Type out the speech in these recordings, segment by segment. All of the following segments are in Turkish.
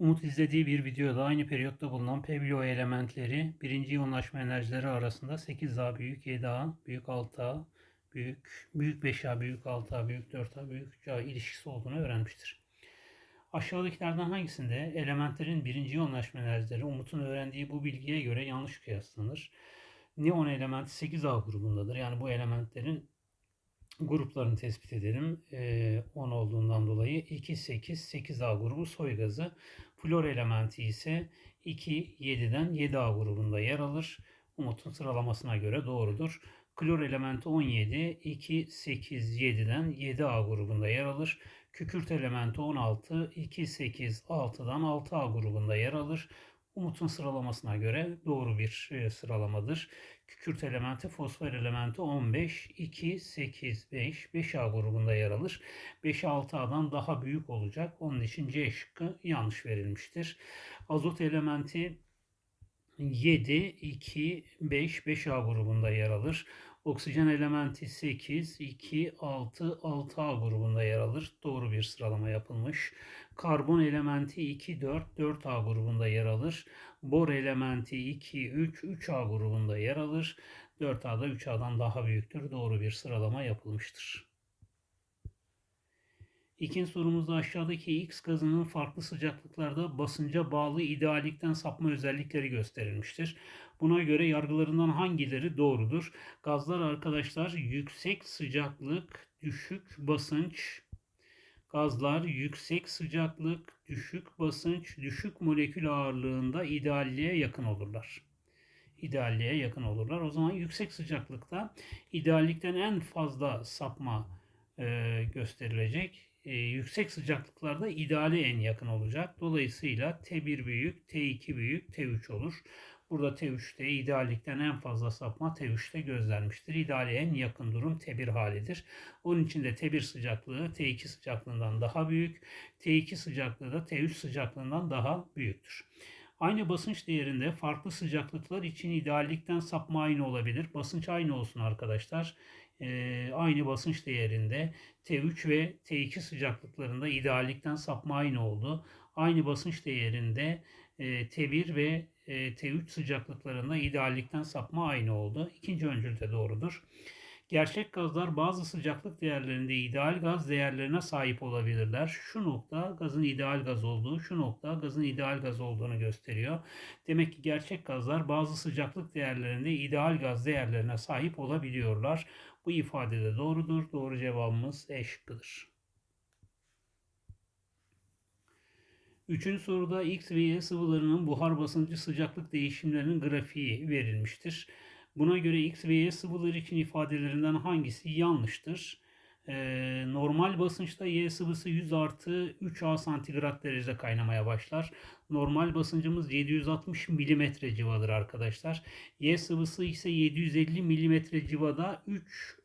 Umut izlediği bir videoda aynı periyotta bulunan Peblo elementleri birinci yoğunlaşma enerjileri arasında 8A büyük 7A büyük 6A büyük büyük 5A büyük 6A büyük 4A büyük 3A ilişkisi olduğunu öğrenmiştir. Aşağıdakilerden hangisinde elementlerin birinci yoğunlaşma enerjileri Umut'un öğrendiği bu bilgiye göre yanlış kıyaslanır? Neon elementi 8A grubundadır. Yani bu elementlerin gruplarını tespit edelim. Ee, 10 olduğundan dolayı 2, 8, 8A grubu soy gazı. Flor elementi ise 2, 7'den 7A grubunda yer alır. Umut'un sıralamasına göre doğrudur. Klor elementi 17, 2, 8, 7'den 7A grubunda yer alır. Kükürt elementi 16, 2, 8, 6'dan 6A grubunda yer alır. Umut'un sıralamasına göre doğru bir e, sıralamadır. Kükürt elementi, fosfor elementi 15, 2, 8, 5, 5A grubunda yer alır. 5 6A'dan daha büyük olacak. Onun için C şıkkı yanlış verilmiştir. Azot elementi 7, 2, 5, 5A grubunda yer alır. Oksijen elementi 8, 2, 6, 6A grubunda yer alır. Doğru bir sıralama yapılmış. Karbon elementi 2, 4, 4A grubunda yer alır. Bor elementi 2, 3, 3A grubunda yer alır. 4A'da 3A'dan daha büyüktür. Doğru bir sıralama yapılmıştır. İkinci sorumuzda aşağıdaki X gazının farklı sıcaklıklarda basınca bağlı idealikten sapma özellikleri gösterilmiştir. Buna göre yargılarından hangileri doğrudur? Gazlar arkadaşlar yüksek sıcaklık, düşük basınç, gazlar yüksek sıcaklık, düşük basınç, düşük molekül ağırlığında idealliğe yakın olurlar. İdealliğe yakın olurlar. O zaman yüksek sıcaklıkta ideallikten en fazla sapma gösterilecek e, yüksek sıcaklıklarda ideale en yakın olacak. Dolayısıyla T1 büyük, T2 büyük, T3 olur. Burada T3'te ideallikten en fazla sapma T3'te gözlenmiştir. İdeale en yakın durum T1 halidir. Onun için de T1 sıcaklığı T2 sıcaklığından daha büyük, T2 sıcaklığı da T3 sıcaklığından daha büyüktür. Aynı basınç değerinde farklı sıcaklıklar için ideallikten sapma aynı olabilir. Basınç aynı olsun arkadaşlar. Ee, aynı basınç değerinde T3 ve T2 sıcaklıklarında ideallikten sapma aynı oldu. Aynı basınç değerinde e, T1 ve e, T3 sıcaklıklarında ideallikten sapma aynı oldu. İkinci öncül de doğrudur. Gerçek gazlar bazı sıcaklık değerlerinde ideal gaz değerlerine sahip olabilirler. Şu nokta gazın ideal gaz olduğu, şu nokta gazın ideal gaz olduğunu gösteriyor. Demek ki gerçek gazlar bazı sıcaklık değerlerinde ideal gaz değerlerine sahip olabiliyorlar. Bu ifade de doğrudur. Doğru cevabımız E şıkkıdır. Üçüncü soruda X ve Y sıvılarının buhar basıncı sıcaklık değişimlerinin grafiği verilmiştir. Buna göre X ve Y sıvıları için ifadelerinden hangisi yanlıştır? Ee, normal basınçta Y sıvısı 100 artı 3A santigrat derecede kaynamaya başlar. Normal basıncımız 760 mm civadır arkadaşlar. Y sıvısı ise 750 mm civada 3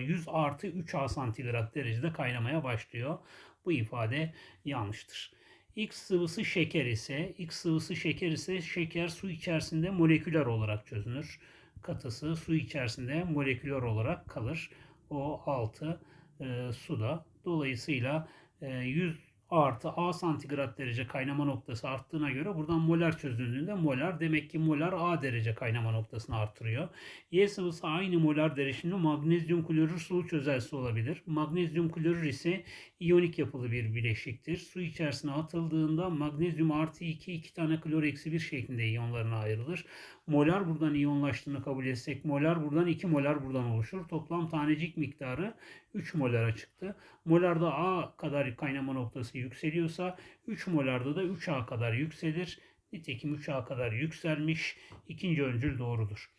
100 artı 3A santigrat derecede kaynamaya başlıyor. Bu ifade yanlıştır. X sıvısı şeker ise, X sıvısı şeker ise şeker su içerisinde moleküler olarak çözünür. Katısı su içerisinde moleküler olarak kalır. O altı e, suda. Dolayısıyla e, 100 artı A santigrat derece kaynama noktası arttığına göre buradan molar çözüldüğünde molar demek ki molar A derece kaynama noktasını artırıyor. Y sıvısı aynı molar derecinde magnezyum klorür sulu çözelsi olabilir. Magnezyum klorür ise iyonik yapılı bir bileşiktir. Su içerisine atıldığında magnezyum artı 2 iki tane klor eksi 1 şeklinde iyonlarına ayrılır. Molar buradan iyonlaştığını kabul etsek molar buradan 2 molar buradan oluşur. Toplam tanecik miktarı 3 molara çıktı. Molarda A kadar kaynama noktası yükseliyorsa 3 molarda da 3A kadar yükselir. Nitekim 3A kadar yükselmiş. İkinci öncül doğrudur.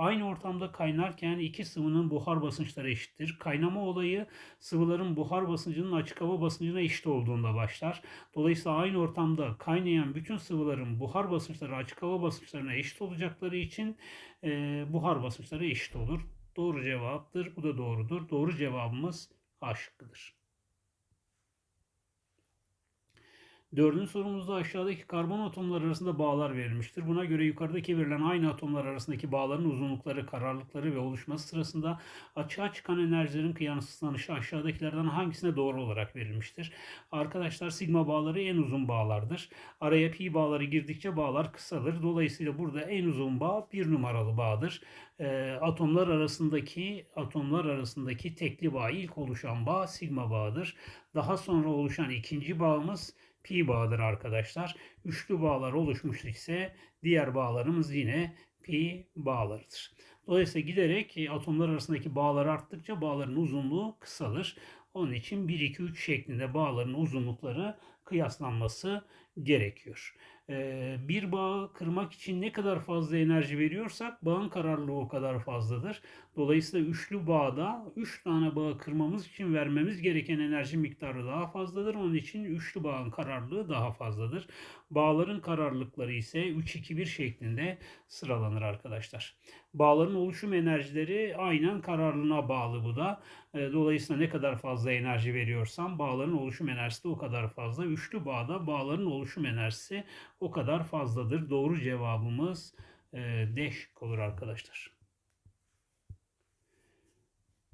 Aynı ortamda kaynarken iki sıvının buhar basınçları eşittir. Kaynama olayı sıvıların buhar basıncının açık hava basıncına eşit olduğunda başlar. Dolayısıyla aynı ortamda kaynayan bütün sıvıların buhar basınçları açık hava basınçlarına eşit olacakları için e, buhar basınçları eşit olur. Doğru cevaptır. Bu da doğrudur. Doğru cevabımız A şıkkıdır. Dördüncü sorumuzda aşağıdaki karbon atomları arasında bağlar verilmiştir. Buna göre yukarıdaki verilen aynı atomlar arasındaki bağların uzunlukları, kararlılıkları ve oluşması sırasında açığa çıkan enerjilerin kıyaslanışı aşağıdakilerden hangisine doğru olarak verilmiştir? Arkadaşlar sigma bağları en uzun bağlardır. Araya pi bağları girdikçe bağlar kısalır. Dolayısıyla burada en uzun bağ bir numaralı bağdır. E, atomlar arasındaki atomlar arasındaki tekli bağ ilk oluşan bağ sigma bağıdır. Daha sonra oluşan ikinci bağımız pi bağıdır arkadaşlar. Üçlü bağlar oluşmuş ise diğer bağlarımız yine pi bağlarıdır. Dolayısıyla giderek e, atomlar arasındaki bağlar arttıkça bağların uzunluğu kısalır. Onun için 1, 2, 3 şeklinde bağların uzunlukları kıyaslanması gerekiyor. Ee, bir bağı kırmak için ne kadar fazla enerji veriyorsak bağın kararlılığı o kadar fazladır. Dolayısıyla üçlü bağda 3 tane bağı kırmamız için vermemiz gereken enerji miktarı daha fazladır. Onun için üçlü bağın kararlılığı daha fazladır. Bağların kararlılıkları ise 3-2-1 şeklinde sıralanır arkadaşlar. Bağların oluşum enerjileri aynen kararlılığına bağlı bu da. Ee, dolayısıyla ne kadar fazla enerji veriyorsam bağların oluşum enerjisi de o kadar fazla. Üçlü bağda bağların oluşum enerjisi o kadar fazladır. Doğru cevabımız e, D olur arkadaşlar.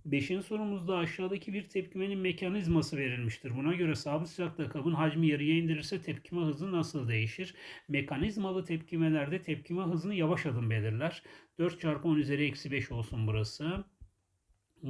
Beşinci sorumuzda aşağıdaki bir tepkimenin mekanizması verilmiştir. Buna göre sabit sıcaklıkta kabın hacmi yarıya indirirse tepkime hızı nasıl değişir? Mekanizmalı tepkimelerde tepkime hızını yavaş adım belirler. 4 çarpı 10 üzeri eksi 5 olsun burası.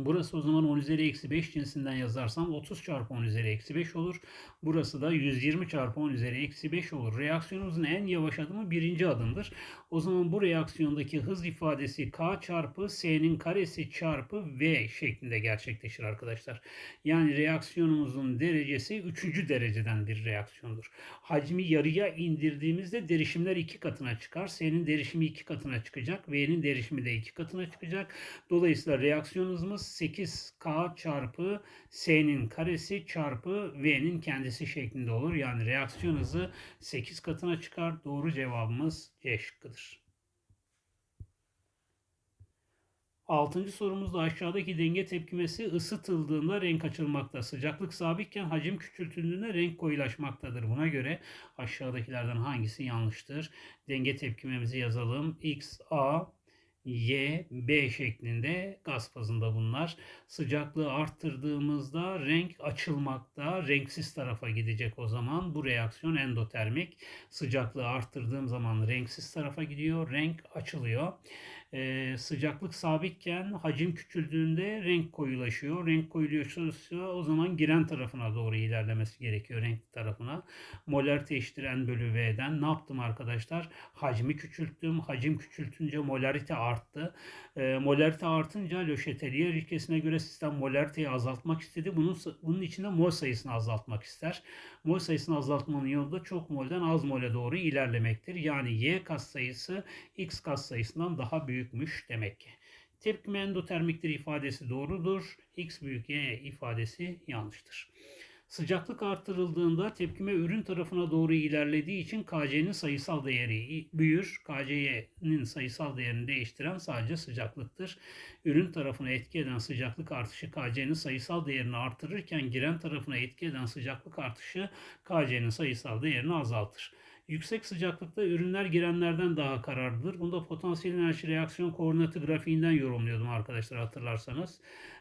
Burası o zaman 10 üzeri eksi 5 cinsinden yazarsam 30 çarpı 10 üzeri eksi 5 olur. Burası da 120 çarpı 10 üzeri eksi 5 olur. Reaksiyonumuzun en yavaş adımı birinci adımdır. O zaman bu reaksiyondaki hız ifadesi K çarpı S'nin karesi çarpı V şeklinde gerçekleşir arkadaşlar. Yani reaksiyonumuzun derecesi 3. dereceden bir reaksiyondur. Hacmi yarıya indirdiğimizde derişimler 2 katına çıkar. S'nin derişimi 2 katına çıkacak. V'nin derişimi de 2 katına çıkacak. Dolayısıyla reaksiyon hızımız 8K çarpı S'nin karesi çarpı V'nin kendisi şeklinde olur. Yani reaksiyon hızı 8 katına çıkar. Doğru cevabımız C şıkkıdır. Altıncı sorumuzda aşağıdaki denge tepkimesi ısıtıldığında renk açılmakta. Sıcaklık sabitken hacim küçültüldüğünde renk koyulaşmaktadır. Buna göre aşağıdakilerden hangisi yanlıştır? Denge tepkimemizi yazalım. X, A, Y, B şeklinde gaz fazında bunlar. Sıcaklığı arttırdığımızda renk açılmakta, renksiz tarafa gidecek o zaman. Bu reaksiyon endotermik. Sıcaklığı arttırdığım zaman renksiz tarafa gidiyor, renk açılıyor e, sıcaklık sabitken hacim küçüldüğünde renk koyulaşıyor. Renk koyulaşıyorsa o zaman giren tarafına doğru ilerlemesi gerekiyor renk tarafına. Molarite eşittir N bölü V'den. Ne yaptım arkadaşlar? Hacmi küçülttüm. Hacim küçültünce molarite arttı. E, molarite artınca Le Chatelier ilkesine göre sistem molariteyi azaltmak istedi. Bunun, bunun içinde mol sayısını azaltmak ister. Mol sayısını azaltmanın yolu da çok molden az mole doğru ilerlemektir. Yani Y kas sayısı X kas sayısından daha büyükmüş demek ki. Tepkime endotermiktir ifadesi doğrudur. X büyük Y ifadesi yanlıştır. Sıcaklık artırıldığında tepkime ürün tarafına doğru ilerlediği için KC'nin sayısal değeri büyür. KC'nin sayısal değerini değiştiren sadece sıcaklıktır. Ürün tarafına etki eden sıcaklık artışı KC'nin sayısal değerini artırırken giren tarafına etki eden sıcaklık artışı KC'nin sayısal değerini azaltır. Yüksek sıcaklıkta ürünler girenlerden daha kararlıdır. Bunda potansiyel enerji reaksiyon koordinatı grafiğinden yorumluyordum arkadaşlar hatırlarsanız.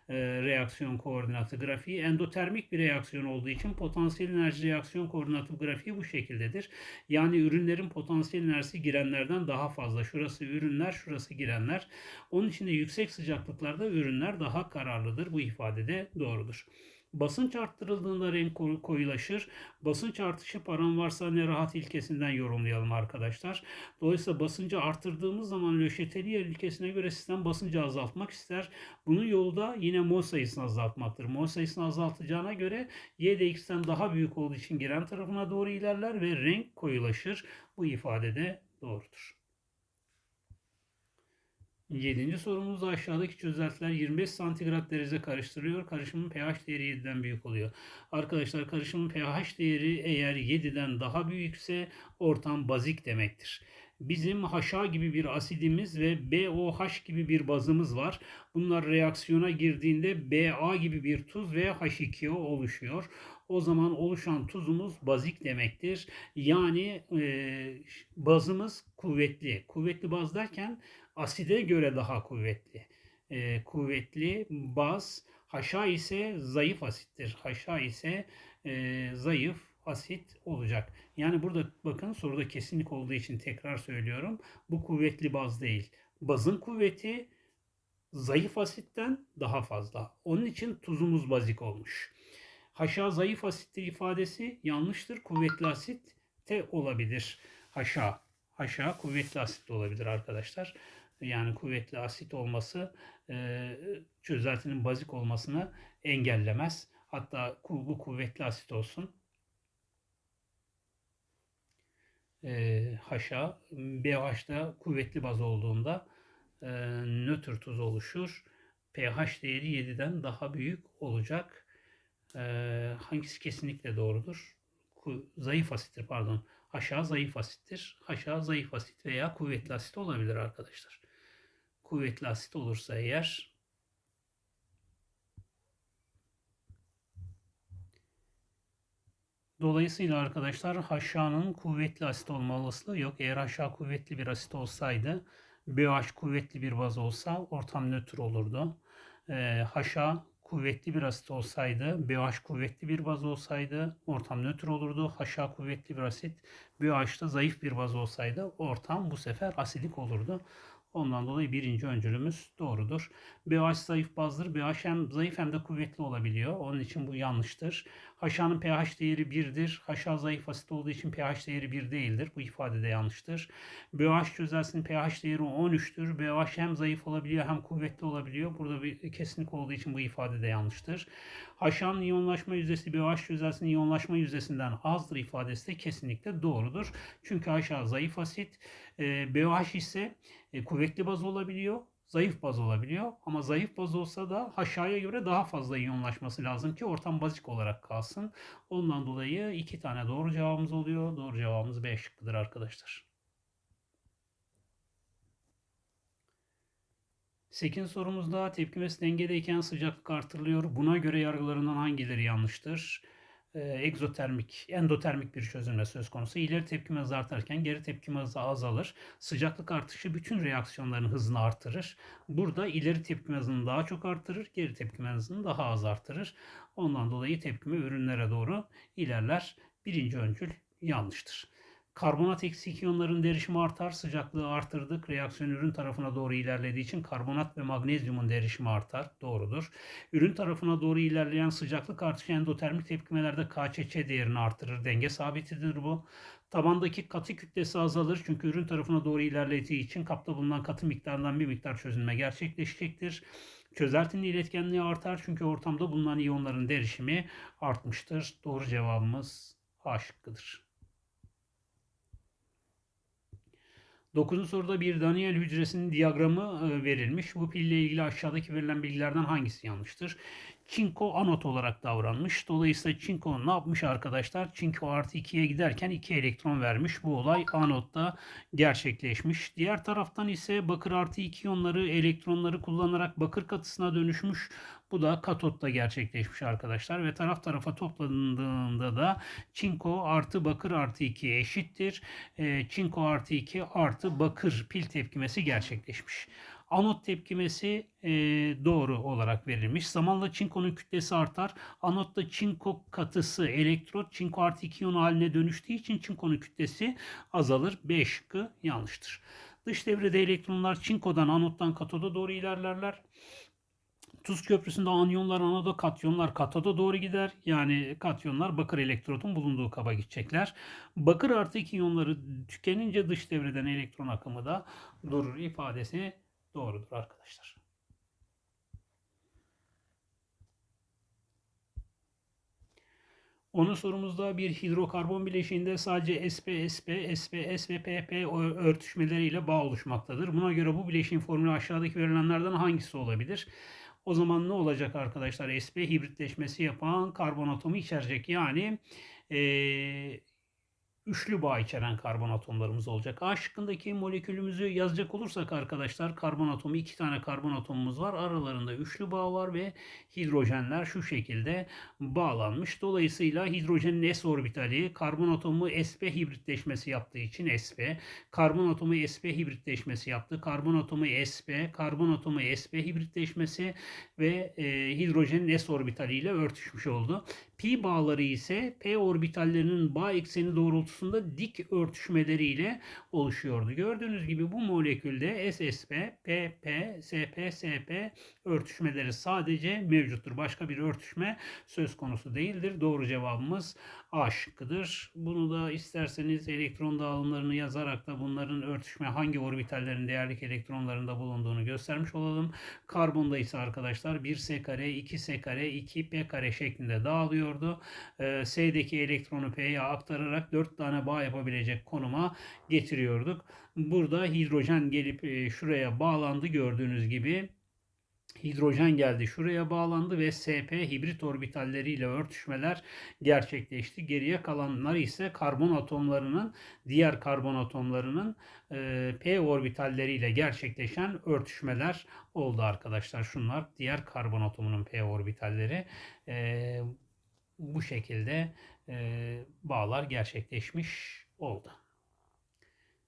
Ee, reaksiyon koordinatı grafiği endotermik bir reaksiyon olduğu için potansiyel enerji reaksiyon koordinatı grafiği bu şekildedir. Yani ürünlerin potansiyel enerjisi girenlerden daha fazla. Şurası ürünler, şurası girenler. Onun için de yüksek sıcaklıklarda ürünler daha kararlıdır. Bu ifade de doğrudur. Basınç arttırıldığında renk koyulaşır. Basınç artışı paran varsa ne rahat ilkesinden yorumlayalım arkadaşlar. Dolayısıyla basıncı arttırdığımız zaman Le Chatelier ilkesine göre sistem basıncı azaltmak ister. Bunun yolu da yine mol sayısını azaltmaktır. Mol sayısını azaltacağına göre Y de X'ten daha büyük olduğu için giren tarafına doğru ilerler ve renk koyulaşır. Bu ifade de doğrudur. Yedinci sorumuz aşağıdaki çözeltiler 25 santigrat derece karıştırıyor. Karışımın pH değeri 7'den büyük oluyor. Arkadaşlar karışımın pH değeri eğer 7'den daha büyükse ortam bazik demektir. Bizim HA gibi bir asidimiz ve BOH gibi bir bazımız var. Bunlar reaksiyona girdiğinde BA gibi bir tuz ve H2O oluşuyor. O zaman oluşan tuzumuz bazik demektir. Yani e, bazımız kuvvetli. Kuvvetli baz derken aside göre daha kuvvetli. E, kuvvetli baz HA ise zayıf asittir. HA ise e, zayıf asit olacak. Yani burada bakın soruda kesinlik olduğu için tekrar söylüyorum. Bu kuvvetli baz değil. Bazın kuvveti zayıf asitten daha fazla. Onun için tuzumuz bazik olmuş. Haşa zayıf asittir ifadesi yanlıştır. Kuvvetli asit de olabilir. Haşa. Haşa kuvvetli asit de olabilir arkadaşlar. Yani kuvvetli asit olması e, çözeltinin bazik olmasını engellemez. Hatta bu kuvvetli asit olsun. E, haşa BH'da kuvvetli baz olduğunda e, nötr tuz oluşur. pH değeri 7'den daha büyük olacak. E, hangisi kesinlikle doğrudur? Zayıf asittir pardon. Aşağı zayıf asittir. Aşağı zayıf asit veya kuvvetli asit olabilir arkadaşlar. Kuvvetli asit olursa eğer Dolayısıyla arkadaşlar haşanın kuvvetli asit olma olasılığı yok. Eğer haşa kuvvetli bir asit olsaydı BH kuvvetli bir baz olsa ortam nötr olurdu. Ee, haşa kuvvetli bir asit olsaydı, BH kuvvetli bir baz olsaydı ortam nötr olurdu. HA kuvvetli bir asit, BH da zayıf bir baz olsaydı ortam bu sefer asidik olurdu. Ondan dolayı birinci öncülümüz doğrudur. BH zayıf bazdır. BH hem zayıf hem de kuvvetli olabiliyor. Onun için bu yanlıştır. HA'nın pH değeri 1'dir. HA zayıf asit olduğu için pH değeri 1 değildir. Bu ifade de yanlıştır. BH çözelsinin pH değeri 13'tür. BH hem zayıf olabiliyor hem kuvvetli olabiliyor. Burada bir kesinlik olduğu için bu ifade de yanlıştır. HA'nın iyonlaşma yüzdesi BH çözelsinin iyonlaşma yüzdesinden azdır ifadesi de kesinlikle doğrudur. Çünkü HA zayıf asit. BH ise kuvvetli baz olabiliyor zayıf baz olabiliyor. Ama zayıf baz olsa da aşağıya göre daha fazla iyonlaşması lazım ki ortam bazik olarak kalsın. Ondan dolayı iki tane doğru cevabımız oluyor. Doğru cevabımız B şıkkıdır arkadaşlar. 8 sorumuzda tepkimesi dengedeyken sıcaklık artırılıyor. Buna göre yargılarından hangileri yanlıştır? E, egzotermik, endotermik bir çözülme söz konusu. İleri tepkime hızı artarken geri tepkime hızı azalır. Sıcaklık artışı bütün reaksiyonların hızını artırır. Burada ileri tepkime hızını daha çok artırır, geri tepkime hızını daha az artırır. Ondan dolayı tepkime ürünlere doğru ilerler. Birinci öncül yanlıştır. Karbonat eksi iyonların derişimi artar. Sıcaklığı artırdık. Reaksiyon ürün tarafına doğru ilerlediği için karbonat ve magnezyumun derişimi artar. Doğrudur. Ürün tarafına doğru ilerleyen sıcaklık artışı endotermik tepkimelerde KÇÇ değerini artırır. Denge sabitidir bu. Tabandaki katı kütlesi azalır çünkü ürün tarafına doğru ilerlediği için kapta bulunan katı miktarından bir miktar çözülme gerçekleşecektir. Çözeltinin iletkenliği artar çünkü ortamda bulunan iyonların derişimi artmıştır. Doğru cevabımız A şıkkıdır. 9. soruda bir Daniel hücresinin diyagramı e, verilmiş. Bu pille ilgili aşağıdaki verilen bilgilerden hangisi yanlıştır? Çinko anot olarak davranmış. Dolayısıyla çinko ne yapmış arkadaşlar? Çinko artı 2'ye giderken 2 elektron vermiş. Bu olay anotta gerçekleşmiş. Diğer taraftan ise bakır artı 2 iyonları elektronları kullanarak bakır katısına dönüşmüş. Bu da katotta gerçekleşmiş arkadaşlar ve taraf tarafa toplandığında da çinko artı bakır artı 2 eşittir. E, çinko artı 2 artı bakır pil tepkimesi gerçekleşmiş. Anot tepkimesi e, doğru olarak verilmiş. Zamanla çinkonun kütlesi artar. Anotta çinko katısı elektrot çinko artı 2 iyon haline dönüştüğü için çinkonun kütlesi azalır. B şıkkı yanlıştır. Dış devrede elektronlar çinkodan anottan katoda doğru ilerlerler. Tuz köprüsünde anyonlar anoda, katyonlar katoda doğru gider. Yani katyonlar bakır elektrodun bulunduğu kaba gidecekler. Bakır artı iyonları tükenince dış devreden elektron akımı da durur ifadesi doğrudur arkadaşlar. Onun sorumuzda bir hidrokarbon bileşiğinde sadece sp, sp, sp, s ve pp örtüşmeleriyle bağ oluşmaktadır. Buna göre bu bileşiğin formülü aşağıdaki verilenlerden hangisi olabilir? O zaman ne olacak arkadaşlar? sp hibritleşmesi yapan karbon atomu içerecek. Yani e, üçlü bağ içeren karbon atomlarımız olacak. A şıkkındaki molekülümüzü yazacak olursak arkadaşlar karbon atomu iki tane karbon atomumuz var. Aralarında üçlü bağ var ve hidrojenler şu şekilde bağlanmış. Dolayısıyla hidrojenin s orbitali karbon atomu sp hibritleşmesi yaptığı için sp, karbon atomu sp hibritleşmesi yaptı. Karbon atomu sp, karbon atomu sp hibritleşmesi ve e, hidrojenin s orbitali örtüşmüş oldu. Pi bağları ise p orbitallerinin bağ ekseni doğrultusunda dik örtüşmeleriyle oluşuyordu. Gördüğünüz gibi bu molekülde SSP, PP, SP, SP örtüşmeleri sadece mevcuttur. Başka bir örtüşme söz konusu değildir. Doğru cevabımız A şıkkıdır. Bunu da isterseniz elektron dağılımlarını yazarak da bunların örtüşme hangi orbitallerin değerlik elektronlarında bulunduğunu göstermiş olalım. Karbonda ise arkadaşlar 1S kare, 2S kare, 2P kare şeklinde dağılıyordu. Ee, S'deki elektronu P'ye aktararak 4 tane bağ yapabilecek konuma getiriyorduk. Burada hidrojen gelip e, şuraya bağlandı gördüğünüz gibi hidrojen geldi şuraya bağlandı ve SP hibrit orbitalleriyle örtüşmeler gerçekleşti. Geriye kalanlar ise karbon atomlarının diğer karbon atomlarının e, P orbitalleriyle gerçekleşen örtüşmeler oldu arkadaşlar. Şunlar diğer karbon atomunun P orbitalleri. E, bu şekilde e, bağlar gerçekleşmiş oldu.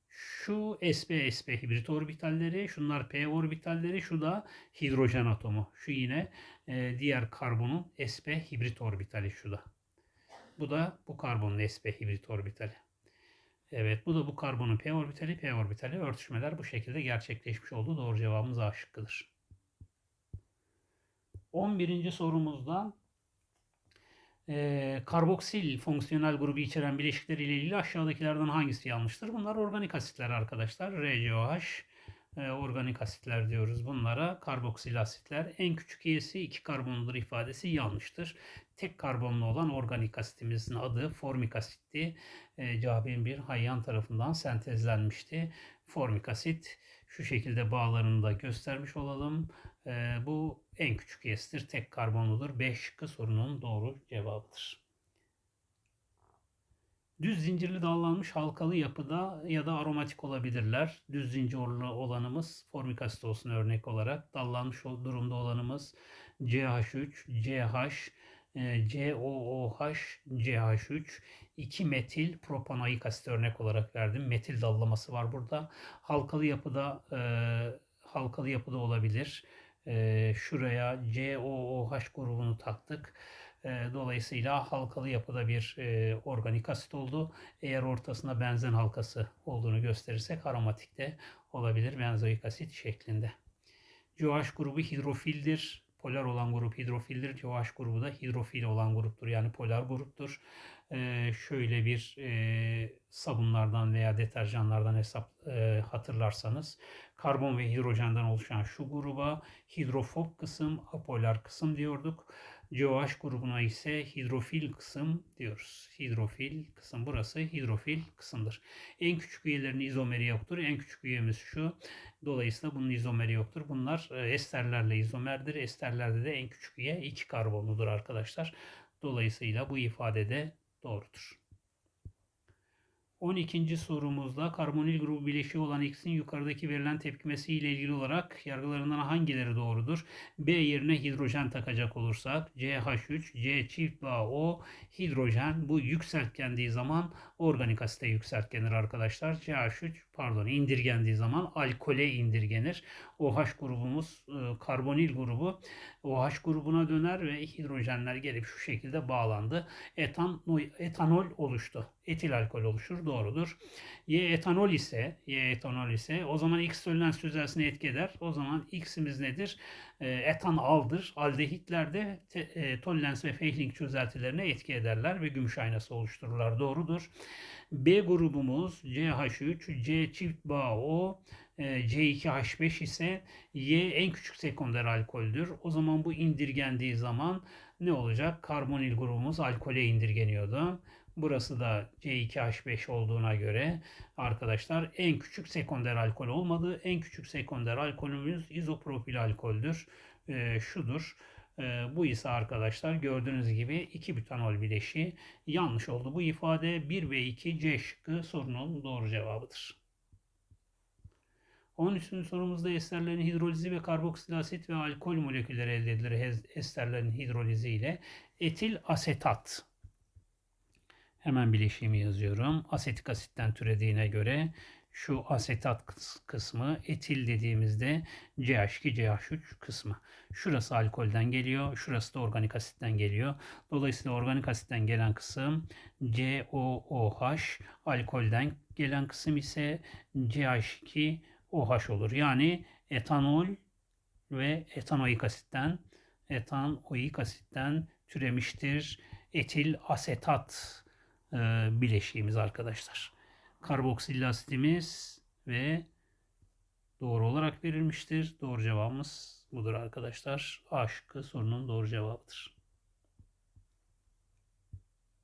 Şu sp sp hibrit orbitalleri, şunlar p orbitalleri, şu da hidrojen atomu. Şu yine e, diğer karbonun sp hibrit orbitali şu da. Bu da bu karbonun sp hibrit orbitali. Evet bu da bu karbonun p orbitali, p orbitali örtüşmeler bu şekilde gerçekleşmiş oldu. Doğru cevabımız A şıkkıdır. 11. sorumuzda e, karboksil fonksiyonel grubu içeren bileşikler ile ilgili aşağıdakilerden hangisi yanlıştır? Bunlar organik asitler arkadaşlar. RCOH e, organik asitler diyoruz bunlara. Karboksil asitler. En küçük üyesi iki karbonludur ifadesi yanlıştır. Tek karbonlu olan organik asitimizin adı formik asitti. E, Cabin bir hayyan tarafından sentezlenmişti. Formik asit şu şekilde bağlarını da göstermiş olalım. E, bu en küçük üyesidir. Tek karbonludur. 5 şıkkı sorunun doğru cevabıdır. Düz zincirli dallanmış halkalı yapıda ya da aromatik olabilirler. Düz zincirli olanımız formik asit olsun örnek olarak. Dallanmış durumda olanımız CH3, CH, COOH, CH3, 2 metil propanoik asit örnek olarak verdim. Metil dallaması var burada. Halkalı yapıda e, halkalı yapıda olabilir. E, şuraya COOH grubunu taktık. Dolayısıyla halkalı yapıda bir organik asit oldu. Eğer ortasında benzen halkası olduğunu gösterirsek aromatik de olabilir benzoik asit şeklinde. COH grubu hidrofildir. Polar olan grup hidrofildir. COH grubu da hidrofil olan gruptur. Yani polar gruptur. Şöyle bir sabunlardan veya deterjanlardan hesap hatırlarsanız karbon ve hidrojenden oluşan şu gruba hidrofob kısım, apolar kısım diyorduk. COH grubuna ise hidrofil kısım diyoruz. Hidrofil kısım burası hidrofil kısımdır. En küçük üyelerin izomeri yoktur. En küçük üyemiz şu. Dolayısıyla bunun izomeri yoktur. Bunlar esterlerle izomerdir. Esterlerde de en küçük üye 2 karbonludur arkadaşlar. Dolayısıyla bu ifadede doğrudur. 12. sorumuzda karbonil grubu bileşiği olan X'in yukarıdaki verilen tepkimesi ile ilgili olarak yargılarından hangileri doğrudur? B yerine hidrojen takacak olursak CH3, C çift bağ O, hidrojen bu yükseltgendiği zaman organik asite yükseltgenir arkadaşlar. CH3 pardon indirgendiği zaman alkole indirgenir. OH grubumuz e, karbonil grubu OH grubuna döner ve hidrojenler gelip şu şekilde bağlandı. Etan, etanol oluştu. Etil alkol oluşur. Doğrudur. Y etanol ise Y etanol ise o zaman X solüns çözeltisine etki eder. O zaman X'imiz nedir? E, etan aldır. Aldehitlerde e, tollens ve Fehling çözeltilerine etki ederler ve gümüş aynası oluştururlar. Doğrudur. B grubumuz CH3, C çift bağ O, e, C2H5 ise Y en küçük sekonder alkoldür. O zaman bu indirgendiği zaman ne olacak? Karbonil grubumuz alkole indirgeniyordu. Burası da C2H5 olduğuna göre arkadaşlar en küçük sekonder alkol olmadı. En küçük sekonder alkolümüz izopropil alkoldür. E, şudur. Ee, bu ise arkadaşlar gördüğünüz gibi 2 butanol bileşiği yanlış oldu. Bu ifade 1 ve 2 C şıkkı sorunun doğru cevabıdır. 13. sorumuzda esterlerin hidrolizi ve karboksilasit ve alkol molekülleri elde edilir esterlerin hidrolizi ile. Etil asetat. Hemen bileşiğimi yazıyorum. Asetik asitten türediğine göre şu asetat kıs- kısmı etil dediğimizde CH2 CH3 kısmı. Şurası alkolden geliyor, şurası da organik asitten geliyor. Dolayısıyla organik asitten gelen kısım COOH, alkolden gelen kısım ise CH2 OH olur. Yani etanol ve etanoik asitten etanoik asitten türemiştir. Etil asetat e, bileşiğimiz arkadaşlar. Karboksil asitimiz ve doğru olarak verilmiştir. Doğru cevabımız budur arkadaşlar. A şıkkı sorunun doğru cevabıdır.